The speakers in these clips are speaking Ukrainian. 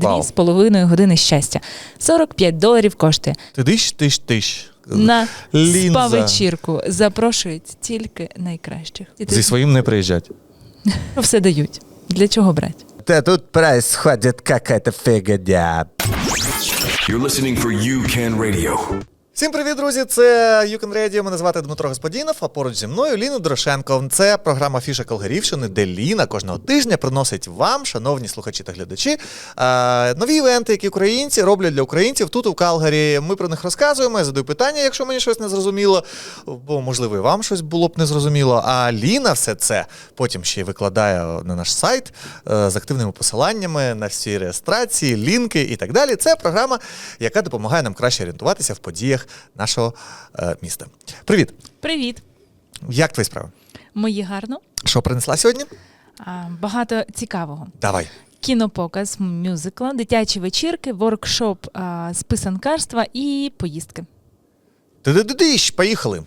Дві з половиною години щастя. 45 доларів коштує. Тиш, тиш, тиш. На Лінза. спа-вечірку запрошують тільки найкращих. І Зі ти- своїм не приїжджать. все дають. Для чого брати? Да тут происходит какая-то фигня. You're listening for UCAN Radio. Всім привіт, друзі! Це Юкен Radio. Мене звати Дмитро Господінов, а поруч зі мною Ліна Дорошенко. Це програма Фіша Калгарівщини, де Ліна кожного тижня приносить вам, шановні слухачі та глядачі, е, нові івенти, які українці роблять для українців тут у Калгарі. Ми про них розказуємо. Я задаю питання, якщо мені щось не зрозуміло, бо можливо і вам щось було б незрозуміло. А Ліна все це потім ще й викладає на наш сайт е, з активними посиланнями на всі реєстрації, лінки і так далі. Це програма, яка допомагає нам краще орієнтуватися в подіях нашого е, міста. Привіт! Привіт! Як твої справи? Мої гарно. Що принесла сьогодні? А, багато цікавого. Давай. Кінопоказ мюзикла, дитячі вечірки, воркшоп а, з писанкарства і поїздки. Ти-ди-ди-дищ, поїхали.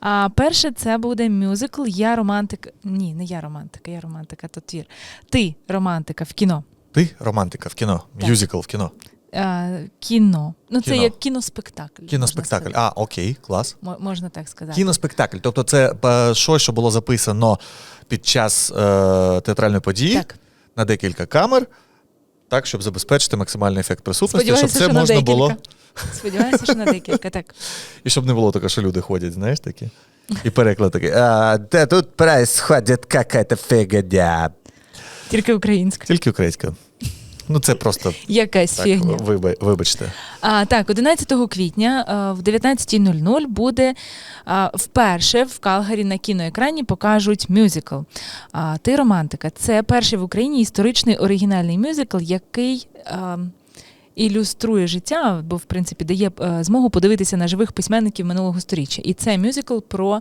А перше це буде мюзикл Я романтик. Ні, не я романтика, я романтика, то твір. Ти романтика в кіно. Ти романтика в кіно, Так. мюзикл в кіно. А, кіно. Ну, це Кіно. як кіноспектакль. Кіноспектакль. Можна, сказати. А, окей, клас. Мо- можна так сказати. Кіноспектакль. Тобто це е, щось, що було записано під час е, театральної події Так. на декілька камер, так, щоб забезпечити максимальний ефект присутності, Сподіваюся, щоб це що на можна декілька. було. Сподіваюся, що на декілька. Так. І щоб не було таке, що люди ходять, знаєш такі. І переклад такий. А, да тут происходит какая-то фигня. Тільки українська. Тільки українська. Ну, це просто Якась так, фігня. виба- вибачте. А, так, 11 квітня а, в 19.00 буде а, вперше в Калгарі на кіноекрані покажуть мюзикл. А, Ти романтика. Це перший в Україні історичний оригінальний мюзикл, який. А, Ілюструє життя, бо в принципі дає е, змогу подивитися на живих письменників минулого сторіччя. І це мюзикл про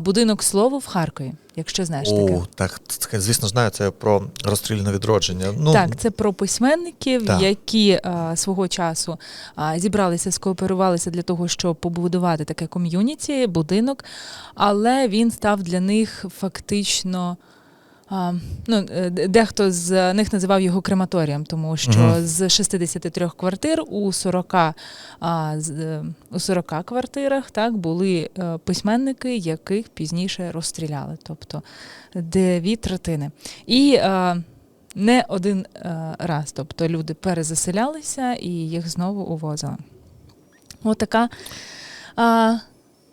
будинок слову в Харкові, якщо знаєш таке. О, так, звісно, знаю, це про розстріляне відродження. Ну, Так, це про письменників, Так. які а, свого часу а, зібралися, скооперувалися для того, щоб побудувати таке ком'юніті, будинок, але він став для них фактично. Ну, е, дехто з них називав його крематорієм, тому що Мгм. з 63 квартир у 40, а, е, у 40 квартирах так, були е, письменники, яких пізніше розстріляли, тобто дві третини. І не один раз. Тобто люди перезаселялися і їх знову увозили. Отака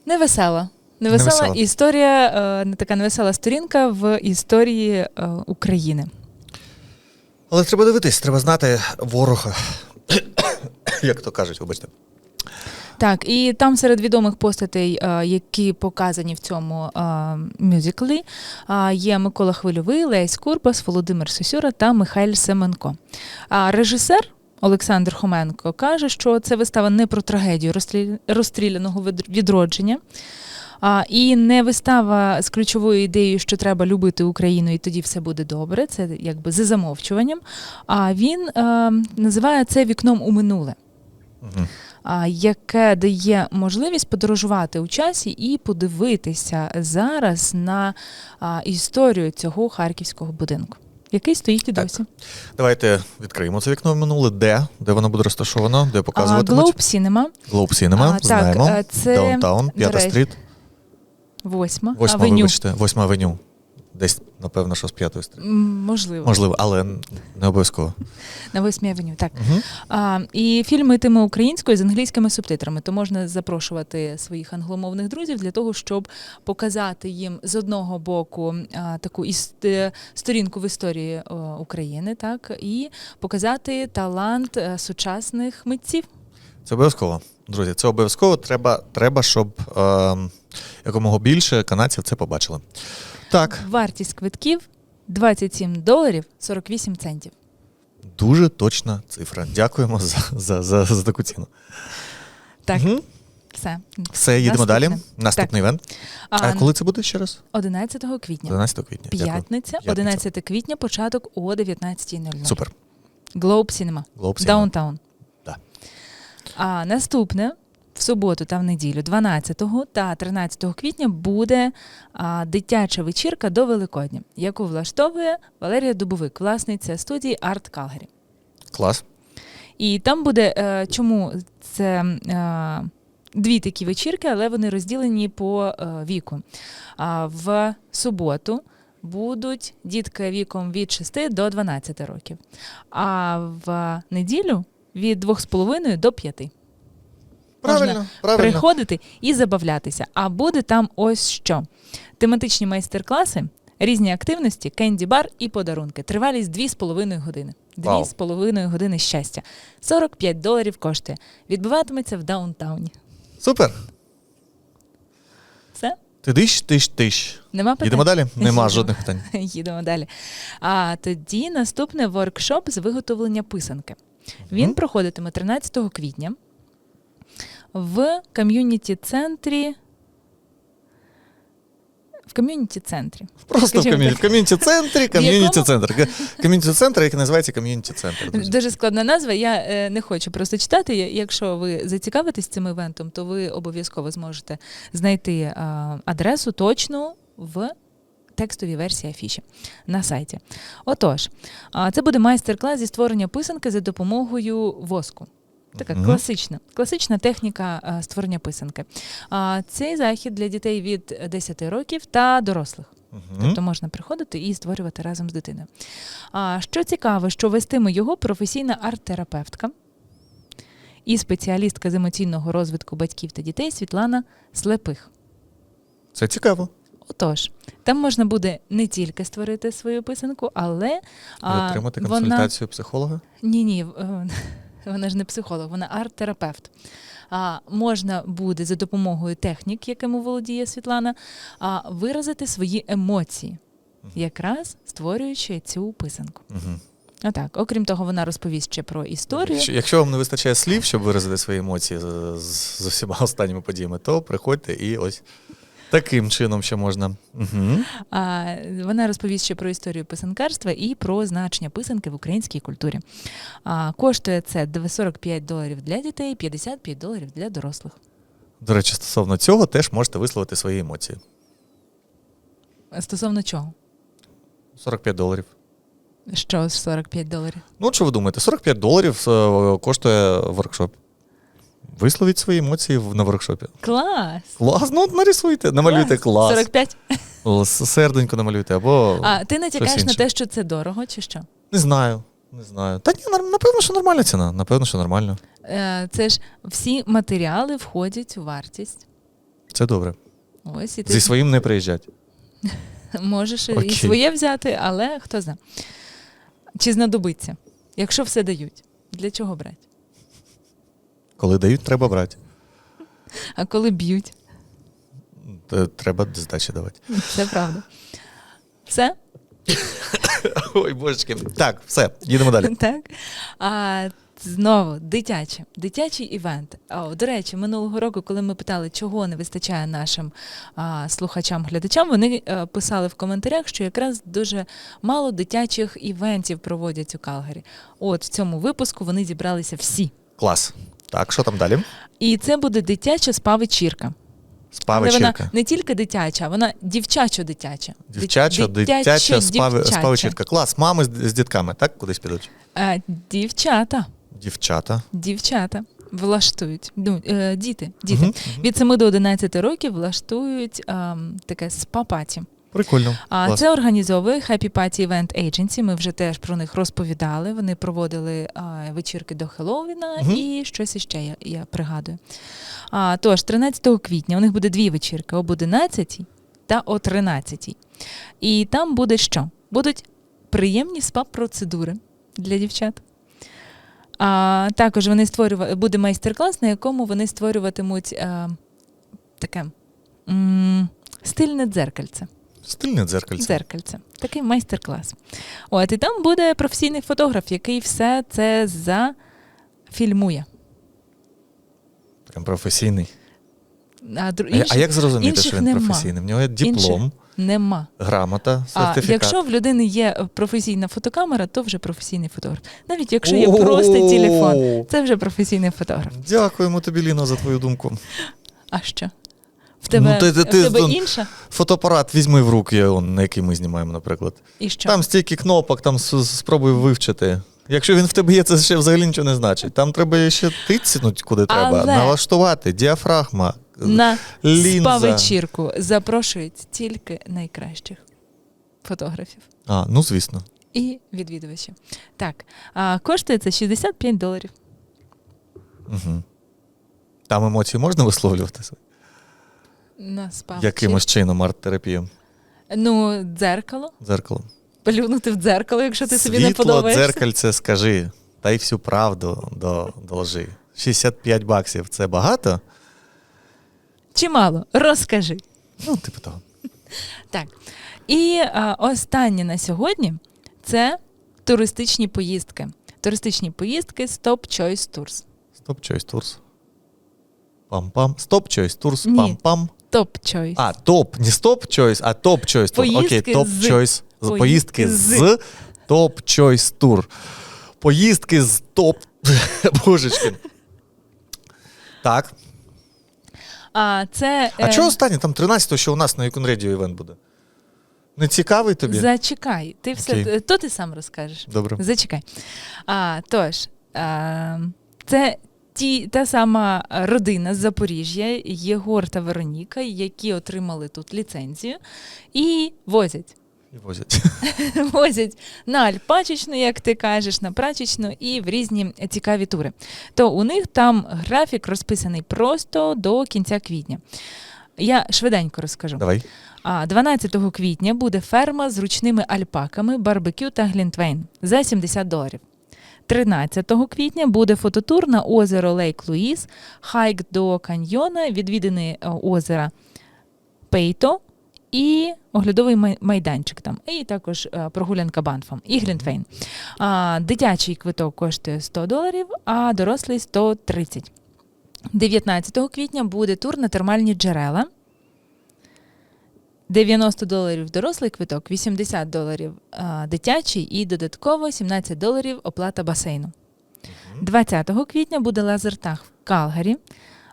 невесела. Невесела Невесела. історія, е, не така невесела сторінка в історії е, України. Але треба дивитись, треба знати ворога. Як то кажуть, вибачте. Так, і там серед відомих постатей, е, які показані в цьому мюзиклі, є Микола Хвильовий, Лесь Курбас, Володимир Сосюра та Михайль Семенко. А режисер Олександр Хоменко каже, що це вистава не про трагедію розстріляного відродження. А, і не вистава з ключовою ідеєю, що треба любити Україну, і тоді все буде добре. Це якби за замовчуванням. А він е, називає це вікном у минуле а, яке дає можливість подорожувати у часі і подивитися зараз на а, історію цього харківського будинку, який стоїть і Так. досі. Давайте відкриємо це вікно в минуле. Де? Де воно буде розташовано? Де А, показуватимуть? Globe Cinema, Globe Cinema, знаємо. е, це, Даунтаун, П'ята стріт, восьма, восьма, авеню. вибачте, восьма авеню. Десь, напевно, що з п'ятої стріт. Можливо, Можливо, але не обов'язково. на восьмій авеню. Так. Угу. А, і фільм йтиме українською з англійськими субтитрами, то можна запрошувати своїх англомовних друзів для того, щоб показати їм з одного боку а, таку іс- е, сторінку в історії о, України, так і показати талант е, сучасних митців. Це обов'язково. Друзі, це обов'язково. Треба, треба щоб е, якомога більше канадців це побачили. Так, Вартість квитків 27 доларів 48 центів. дуже точна цифра. Дякуємо за, за, за, за таку ціну. Так, Мгм. все. Все, їдемо Наступне. далі. Наступний івент. А, А, коли це буде ще раз? 11 квітня. 11 квітня. П'ятниця, П'ятниця. 11 квітня, початок о 19.00. Супер. Globe Cinema. Globe Cinema. Даунтаун. Да. А наступне в суботу та в неділю, 12 та 13 квітня, буде а, дитяча вечірка до Великодня, яку влаштовує Валерія Дубовик, власниця студії Арт Калгарі. Клас. І там буде е, чому це е, дві такі вечірки, але вони розділені по е, віку. А в суботу будуть дітки віком від 6 до 12 років, а в неділю від 2,5 до 5. Правильно, Можна правильно. приходити і забавлятися. А буде там ось що: тематичні майстер-класи, різні активності, кенді-бар і подарунки. Тривалість 2,5 години. Вау. 2,5 години щастя. 45 доларів коштує. Відбуватиметься в даунтауні. Супер. Все? Ти диш, тиш, тиш. Нема питань? Їдемо далі? Нема Їдемо. жодних питань. Їдемо далі. А тоді наступний воркшоп з виготовлення писанки. Він проходитиме 13 квітня в ком'юніті-центрі. В ком'юніті-центрі. Просто Скажімо В ком'юніті-центрі, ком'юніті-центр. Ком'юніті-центр, який називається ком'юніті-центр. Дуже складна назва. Я е, не хочу просто читати. Якщо ви зацікавитесь цим івентом, то ви обов'язково зможете знайти е, адресу точну в текстовій версії афіші на сайті. Отож, це буде майстер-клас зі створення писанки за допомогою воску. Така Мгм. класична, класична техніка е, створення писанки. А, цей захід для дітей від 10 років та дорослих. Мгм. Тобто можна приходити і створювати разом з дитиною. А що цікаво, що вестиме його професійна арт-терапевтка і спеціалістка з емоційного розвитку батьків та дітей Світлана Слепих. Це цікаво. Отож, там можна буде не тільки створити свою писанку, але І а, отримати вона консультацію психолога. ні, ні, вона ж не психолог, вона арт-терапевт. А, можна буде за допомогою технік, якими володіє Світлана, а, виразити свої емоції, якраз створюючи цю писанку. Мгм. Отак. Окрім того, вона розповість ще про історію. Якщо- Якщо вам не вистачає слів, щоб виразити свої емоції з, з, з усіма останніми подіями, то приходьте і ось таким чином, що можна. Угу. А, вона розповість ще про історію писанкарства і про значення писанки в українській культурі. А, коштує це 45 доларів для дітей, 55 доларів для дорослих. До речі, стосовно цього теж можете висловити свої емоції. Стосовно чого? 45 доларів. Що з 45 доларів? Ну, що ви думаєте, 45 доларів е, коштує воркшоп. Висловіть свої емоції на воркшопі. Клас! Клас, ну нарисуйте, намалюйте клас. 45. Серденько намалюйте, або. А ти натякаєш на те, що це дорого, чи що? Не знаю. Не знаю. Та ні, напевно, що нормальна ціна. Напевно, що нормально. Е, Це ж всі матеріали входять у вартість. Це добре. Ось і ти Зі своїм не приїжджать. можеш і своє взяти, але хто знає. Чи знадобиться? Якщо все дають, для чого брати? Коли дають, треба брати. А коли б'ють, Треба здачі давати. це правда. Все? Ой, божечки. Так, все, їдемо далі. Так. А, знову дитяче, дитячий івент. О, до речі, минулого року, коли ми питали, чого не вистачає нашим а, слухачам, глядачам, вони е, писали в коментарях, що якраз дуже мало дитячих івентів проводять у Калгарі. От в цьому випуску вони зібралися всі. Клас. Так, що там далі? І це буде дитяча спа-вечірка. Спа Але вона не тільки дитяча, вона дівчачо-дитяча. Дівчача, дитяча спа, спа вечірка. Клас, мами з, з дітками, так? Кудись підуть? Е, дівчата. Дівчата. Дівчата влаштують, ну, е, діти, діти Мгм, від 7 до 11 років влаштують ем, таке спа-паті. Прикольно. А це організовує Happy Party Event Agency. Ми вже теж про них розповідали. Вони проводили а, вечірки до Хеллоуіна Мгм. і щось іще, я, я пригадую. А, тож, 13 квітня у них буде дві вечірки об 11 та о 13. І там буде що? Будуть приємні спа-процедури для дівчат. А, також вони створюва... буде майстер-клас, на якому вони створюватимуть е, таке м, стильне дзеркальце. Стильне дзеркальце. Дзеркальце. Такий майстер-клас. От, і там буде професійний фотограф, який все це зафільмує. Прям професійний. А, дру- А, інших а як зрозуміти, інших що він нема. професійний? В нього є диплом, Інших нема. грамота, А якщо в людини є професійна фотокамера, то вже професійний фотограф. Навіть якщо є просто телефон, це вже професійний фотограф. Дякуємо тобі, Ліна, за твою думку. А що? В тебе, Ну, ти- ти- в ти тебе інша? Фотоапарат візьми в руки, он, на який ми знімаємо, наприклад. І що? Там стільки кнопок, там спробуй вивчити. Якщо він в тебе є, це ще взагалі нічого не значить. Там треба ще тицнуть, куди треба, налаштувати, діафрагма. На Лінза. спа-вечірку запрошують тільки найкращих фотографів А, ну звісно. і відвідувачів. Так, а, коштує це 65 доларів. Угу. Там емоції можна висловлювати На спа якимось чином арт-терапію, Ну, дзеркало. дзеркалом. Плюнути в дзеркало, якщо ти собі не Світло, подобаєшся. дзеркальце, скажи, та й всю правду до, доложи. 65 баксів це багато? Чимало. Розкажи. Ну, типу того. Так. І а, останнє на сьогодні це туристичні поїздки. Туристичні поїздки Stop Choice Tours. Стоп Choice Tours. Пам-пам. Стоп Choice Tours. Ні. Пам-пам. Choice. А, топ, не стоп Choice, а топ Choice Tour. Поїздки Окей, топ з. Choice. З поїздки з топ Choice Tour. Поїздки з топ. Божечки. Так. А, це, А е, чого останнє? Там 13-го, що у нас на Radio івент буде? Не цікавий тобі? Зачекай, ти все то ти сам розкажеш. Добре. Зачекай. А, тож, а, це ті, та сама родина з Запоріжжя, Єгор та Вероніка, які отримали тут ліцензію і возять. І возять. возять на альпачечну, як ти кажеш, на прачечну і в різні цікаві тури. То у них там графік розписаний просто до кінця квітня. Я швиденько розкажу. Давай. 12 квітня буде ферма з ручними альпаками, барбекю та глінтвейн за 70 доларів. 13 квітня буде фототур на озеро Лейк Луїс, хайк до каньйона, відвідини е, озера Пейто і оглядовий майданчик там, і також е, прогулянка банфом і глінтвейн. А, дитячий квиток коштує 100 доларів, а дорослий 130. 19 квітня буде тур на термальні джерела. 90 доларів дорослий квиток, 80 доларів а, дитячий і додатково 17 доларів оплата басейну. 20 квітня буде лазертаг в Калгарі.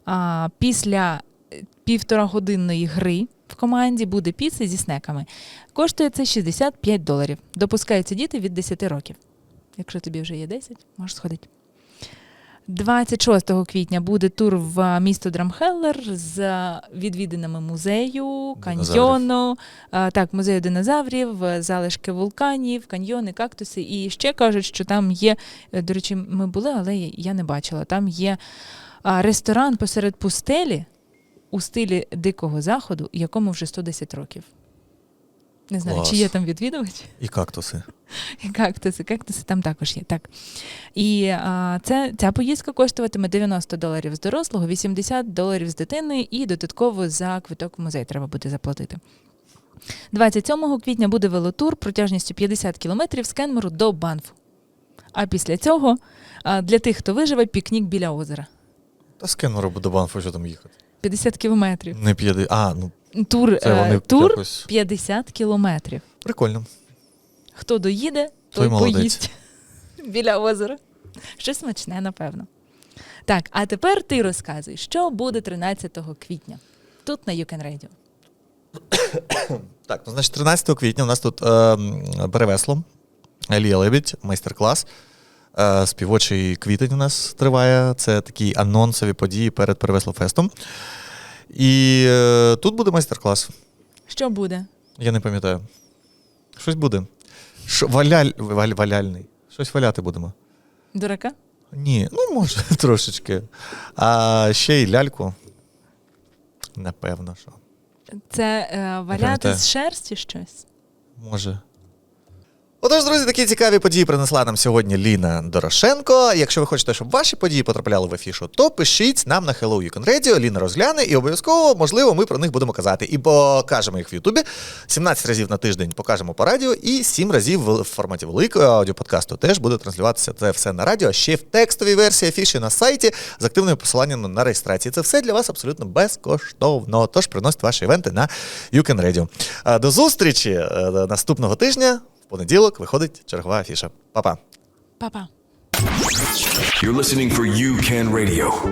А, після е, півторагодинної гри в команді буде піца зі снеками. Коштує це 65 доларів. Допускаються діти від 10 років. Якщо тобі вже є 10, можеш сходити. 26 квітня буде тур в місто Драмхеллер з відвідинами музею, каньйону, так, музею динозаврів, залишки вулканів, каньйони, кактуси. І ще кажуть, що там є, е, до речі, ми були, але я не бачила. Там є ресторан посеред пустелі у стилі Дикого Заходу, якому вже 110 років. Не знаю, Клас. чи є там відвідувач. І кактуси. І кактуси, кактуси там також є. Так. І а, це, ця поїздка коштуватиме 90 доларів з дорослого, 80 доларів з дитини, і додатково за квиток в музей треба буде заплатити. 27 квітня буде велотур протяжністю 50 кілометрів з Кенмеру до Банфу. А після цього а, для тих, хто виживе, пікнік біля озера. Та з Кенмеру до Банфу, що там їхати. 50 кілометрів. Не п'яди. А, ну Тур, це вони е, тур якось. 50 кілометрів. Прикольно. Хто доїде, Той той поїсть біля озера. Щось смачне, напевно. Так, а тепер ти розказуй, що буде 13 квітня тут на You Can Radio. Так, ну значить, 13 квітня у нас тут е, перевесло. Елія Лебідь, майстер-клас. Е, співочий квітень у нас триває. Це такі анонсові події перед перевесло-фестом. І е, тут буде майстер-клас. Що буде? Я не пам'ятаю. Щось буде. Шо, валяль, валь, валяльний. Щось валяти будемо. Дурака? Ні, ну може трошечки. А ще й ляльку. Напевно, що. Це е, валяти пам'ятаю. з шерсті щось? Може. Отож, друзі, такі цікаві події принесла нам сьогодні Ліна Дорошенко. Якщо ви хочете, щоб ваші події потрапляли в афішу, то пишіть нам на Hello Can Radio, Ліна розгляне, і обов'язково, можливо, ми про них будемо казати. І покажемо їх в Ютубі. 17 разів на тиждень покажемо по радіо, і 7 разів в форматі великого аудіоподкасту теж буде транслюватися це все на радіо. Ще в текстовій версії афіші на сайті з активним посиланням на реєстрації. Це все для вас абсолютно безкоштовно. Тож приносить ваші івенти на Can Radio. До зустрічі е, наступного тижня. В понеділок виходить чергова афіша. Па-па. Па-па. You're listening for You Can Radio.